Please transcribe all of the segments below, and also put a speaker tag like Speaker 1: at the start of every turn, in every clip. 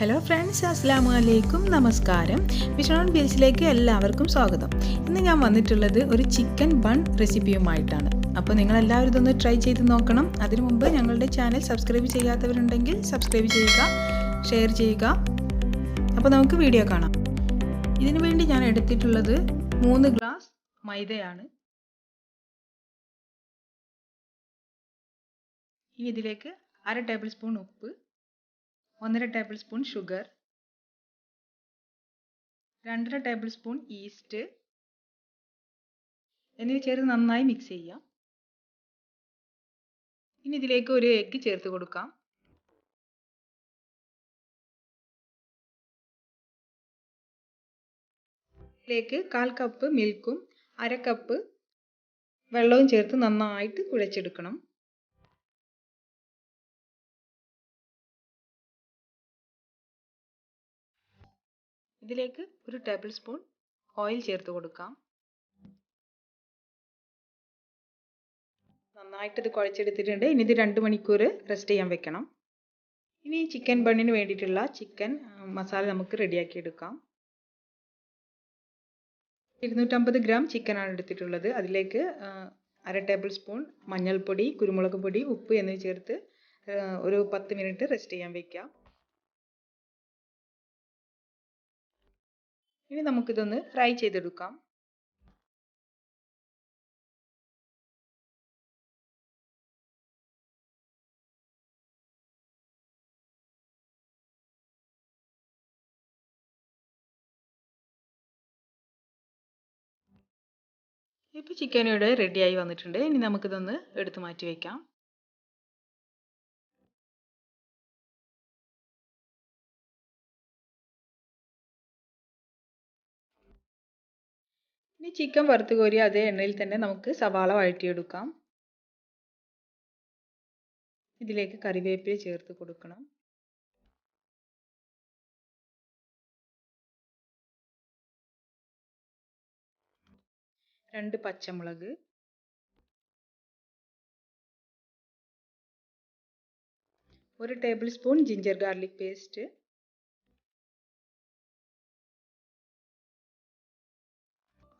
Speaker 1: Hello friends അസ്സാമു അലൈക്കും നമസ്കാരം വിഷ്ണോൺ ബീച്ചിലേക്ക് എല്ലാവർക്കും സ്വാഗതം. ഇന്ന് ഞാൻ വന്നിട്ടുള്ളത് ഒരു ചിക്കൻ ബൺ റെസിപ്പിയുമായിട്ടാണ് അപ്പോൾ നിങ്ങൾ എല്ലാവരും ഇതൊന്ന് ട്രൈ ചെയ്ത് നോക്കണം. അതിനു മുമ്പ് ഞങ്ങളുടെ ചാനൽ സബ്സ്ക്രൈബ് ചെയ്യാത്തവരുണ്ടെങ്കിൽ സബ്സ്ക്രൈബ് ചെയ്യുക ഷെയർ ചെയ്യുക. അപ്പോൾ നമുക്ക് വീഡിയോ കാണാം. ഇതിനു വേണ്ടി ഞാൻ എടുത്തിട്ടുള്ളത് മൂന്ന് ഗ്ലാസ് മൈദയാണ്. ഇനി ഇതിലേക്ക് അര ടേബിൾ സ്പൂൺ ഉപ്പ്. ഒന്നര ടേബിൾ സ്പൂൺ ഷുഗർ രണ്ടര ടേബിൾ സ്പൂൺ ഈസ്റ്റ് എന്നിവ ചേർത്ത് നന്നായി മിക്സ് ചെയ്യാം ഇനി ഇതിലേക്ക് ഒരു എഗ്ഗ് ചേർത്ത് കൊടുക്കാം. ഇതിലേക്ക് കാൽ കപ്പ് മിൽക്കും അര കപ്പ് വെള്ളവും ചേർത്ത് നന്നായിട്ട് കുഴച്ചെടുക്കണം. ഇതിലേക്ക് ഒരു ടേബിൾ സ്പൂൺ ഓയിൽ ചേർത്ത് കൊടുക്കാം. നന്നായിട്ട് ഇത് കുഴച്ചെടുത്തിട്ടുണ്ട്. ഇനി ഇത് രണ്ട് മണിക്കൂർ റെസ്റ്റ് ചെയ്യാൻ വെക്കണം. ഇനി ചിക്കൻ ബണ്ണിന് വേണ്ടിയിട്ടുള്ള ചിക്കൻ മസാല നമുക്ക് റെഡിയാക്കി എടുക്കാം. ഇരുന്നൂറ്റമ്പത് ഗ്രാം ചിക്കനാണ് എടുത്തിട്ടുള്ളത്. അതിലേക്ക് അര ടേബിൾ സ്പൂൺ മഞ്ഞൾപ്പൊടി കുരുമുളക് പൊടി ഉപ്പ് എന്നിവ ചേർത്ത് ഒരു പത്ത് മിനിറ്റ് റെസ്റ്റ് ചെയ്യാൻ വെക്കാം. ഇനി നമുക്കിതൊന്ന് ഫ്രൈ ചെയ്തെടുക്കാം. ഇപ്പോൾ ചിക്കൻ ഇവിടെ റെഡിയായി വന്നിട്ടുണ്ട്. ഇനി നമുക്കിതൊന്ന് എടുത്തു മാറ്റി വയ്ക്കാം ഇനി ചിക്കൻ വറുത്ത് കോരി അതേ എണ്ണയിൽ തന്നെ നമുക്ക് സവാള വഴറ്റിയെടുക്കാം. ഇതിലേക്ക് കറിവേപ്പില ചേർത്ത് കൊടുക്കണം. രണ്ട് പച്ചമുളക്. ഒരു table spoon ginger garlic paste.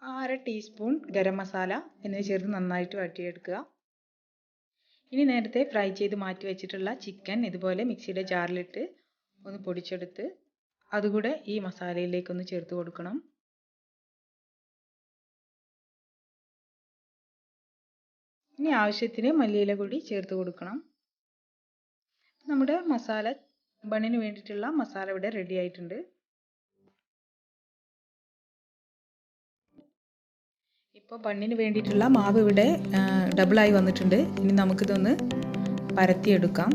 Speaker 1: അര ടീസ്പൂൺ ഗരം മസാല എന്നിവ ചേർത്ത് നന്നായിട്ട് വഴറ്റിയെടുക്കുക. ഇനി നേരത്തെ ഫ്രൈ ചെയ്ത് മാറ്റി വെച്ചിട്ടുള്ള ചിക്കൻ ഇതുപോലെ മിക്സിയുടെ ജാറിലിട്ട് ഒന്ന് പൊടിച്ചെടുത്ത് അതുകൂടെ ഈ മസാലയിലേക്കൊന്ന് ചേർത്ത് കൊടുക്കണം. ഇനി ആവശ്യത്തിന് മല്ലിയില കൂടി ചേർത്ത് കൊടുക്കണം. നമ്മുടെ മസാല ബണ്ണിന് വേണ്ടിയിട്ടുള്ള മസാല ഇവിടെ റെഡി ആയിട്ടുണ്ട്. ഇപ്പോൾ പണ്ണിന് വേണ്ടിയിട്ടുള്ള മാവ് ഇവിടെ ഡബിളായി വന്നിട്ടുണ്ട്. ഇനി നമുക്കിതൊന്ന് പരത്തിയെടുക്കാം.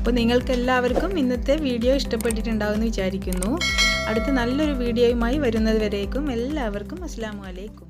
Speaker 1: അപ്പോൾ നിങ്ങൾക്ക് എല്ലാവർക്കും ഇന്നത്തെ വീഡിയോ ഇഷ്ടപ്പെട്ടിട്ടുണ്ടാവുമെന്ന് വിചാരിക്കുന്നു. അടുത്ത നല്ലൊരു വീഡിയോയുമായി വരുന്നത് വരേക്കും എല്ലാവർക്കും അസ്സാം വലൈക്കും